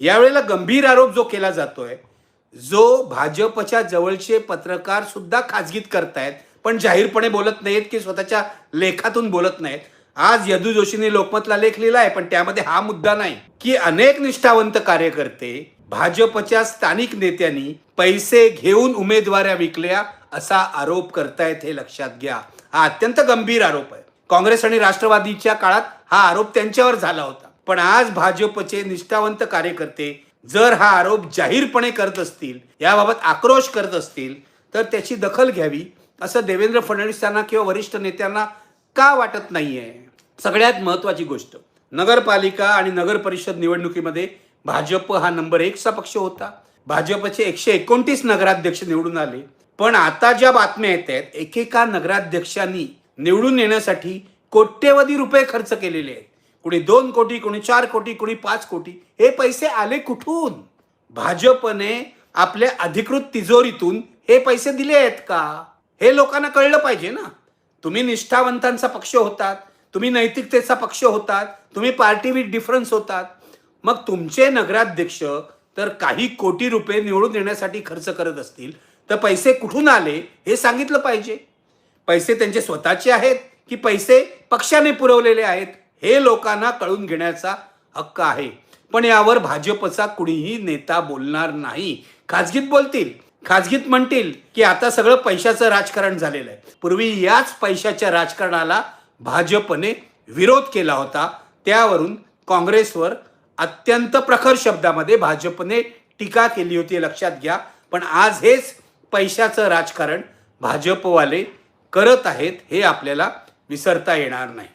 यावेळेला गंभीर आरोप जो केला जातोय जो भाजपच्या जवळचे पत्रकार सुद्धा खाजगीत करतायत पण जाहीरपणे बोलत नाहीत की स्वतःच्या लेखातून बोलत नाहीत. आज यदू जोशीने लोकमतला लेख लिहिला आहे पण त्यामध्ये हा मुद्दा नाही की अनेक निष्ठावंत कार्यकर्ते भाजपच्या स्थानिक नेत्यांनी पैसे घेऊन उमेदवाऱ्या विकल्या असा आरोप करतायत हे लक्षात घ्या. हा अत्यंत गंभीर आरोप आहे. काँग्रेस आणि राष्ट्रवादीच्या काळात हा आरोप त्यांच्यावर झाला होता. पण आज भाजपचे निष्ठावंत कार्यकर्ते जर हा आरोप जाहीरपणे करत असतील याबाबत आक्रोश करत असतील तर त्याची दखल घ्यावी असं देवेंद्र फडणवीसांना किंवा वरिष्ठ नेत्यांना का वाटत नाहीये? सगळ्यात महत्वाची गोष्ट नगरपालिका आणि नगर परिषद निवडणुकीमध्ये भाजप हा नंबर एकचा पक्ष होता. भाजपचे एकशे एकोणतीस नगराध्यक्ष निवडून आले. पण आता ज्या बातम्या येत आहेत एकेका नगराध्यक्षांनी निवडून येण्यासाठी कोट्यवधी रुपये खर्च केलेले आहेत. कुणी दोन कोटी कुणी चार कोटी कुणी पाच कोटी हे पैसे आले कुठून? भाजपने आपल्या अधिकृत तिजोरीतून हे पैसे दिले आहेत का? हे लोकांना कळलं पाहिजे ना. तुम्ही निष्ठावंतांचा पक्ष होतात तुम्ही नैतिकतेचा पक्ष होतात तुम्ही पार्टी विथ डिफरन्स होतात. मग तुमचे नगराध्यक्ष तर काही कोटी रुपये निवडून देण्यासाठी खर्च करत असतील तर पैसे कुठून आले हे सांगितलं पाहिजे. पैसे त्यांचे स्वतःचे आहेत की पैसे पक्षाने पुरवलेले आहेत? हे लोकांना कळून घेण्याचा हक्क आहे. पण यावर भाजपचा कुणीही नेता बोलणार नाही. खाजगीत बोलतील. खाजगीत म्हणतील की आता सगळं पैशाचं राजकारण झालेलं आहे. पूर्वी याच पैशाच्या राजकारणाला भाजपने विरोध केला होता. त्यावरून काँग्रेसवर अत्यंत प्रखर शब्दामध्ये भाजपने टीका केली होती लक्षात घ्या. पण आज हेच पैशाचं राजकारण भाजपवाले करत आहेत हे आपल्याला विसरता येणार नाही.